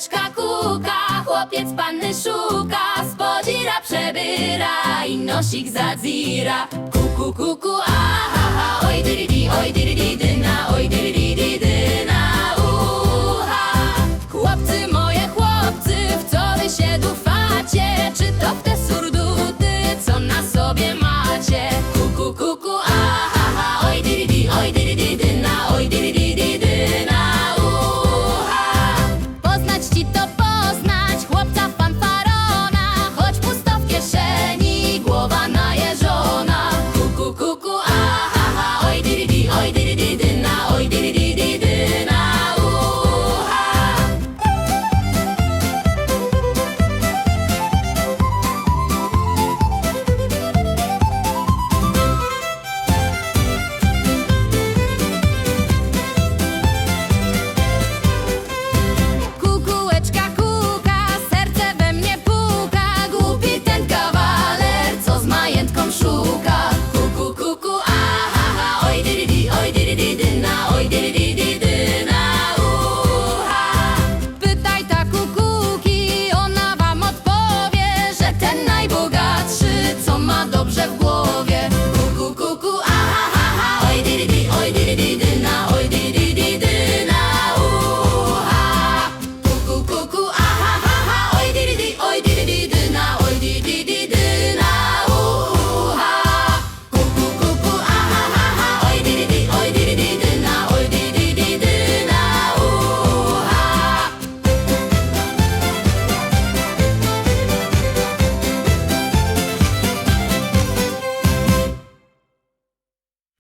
Kureczka kuka, chłopiec panny szuka Spodzira przebyra i nosik zadzira Kuku, kuku, aha, aha Oj dyrydi, oj dyrydi, dyna Oj dyrydi, dyna, uha Chłopcy, moje chłopcy, w co wy się dufacie? Czy to w te surduty, co na sobie macie?